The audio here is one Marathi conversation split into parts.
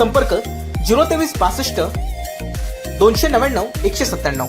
संपर्क झिरो तेवीस बासष्ट दोनशे नव्याण्णव एकशे सत्त्याण्णव.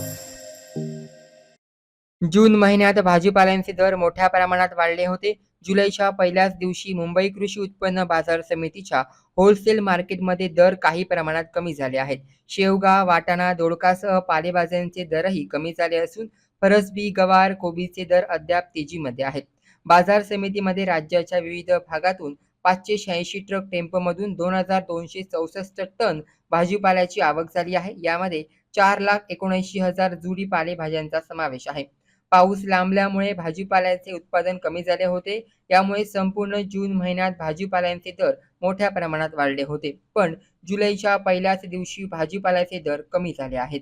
जून महिन्यात भाजीपाल्यांचे दर मोठ्या प्रमाणात वाढले होते. जुलैच्या पहिल्याच दिवशी मुंबई कृषी उत्पन्न बाजार समितीच्या होलसेल मार्केटमध्ये दर काही प्रमाणात कमी झाले आहेत. शेवगा वाटाणा दोडकासह पालेभाज्यांचे दरही कमी झाले असून फरसबी गवार कोबीचे दर अद्याप तेजीमध्ये आहेत. बाजार समितीमध्ये राज्याच्या विविध भागातून पाचशे शहाऐंशी ट्रक टेम्पोमधून दोन हजार दोनशे चौसष्ट टन भाजीपाल्याची आवक झाली आहे. यामध्ये चार लाख एकोणऐंशी हजार जुडी पालेभाज्यांचा समावेश आहे. पाऊस लांबल्यामुळे भाजीपाल्याचे उत्पादन कमी झाले होते. यामुळे संपूर्ण जून महिन्यात भाजीपाल्यांचे दर मोठ्या प्रमाणात वाढले होते. पण जुलैच्या पहिल्याच दिवशी भाजीपाल्याचे दर कमी झाले आहेत.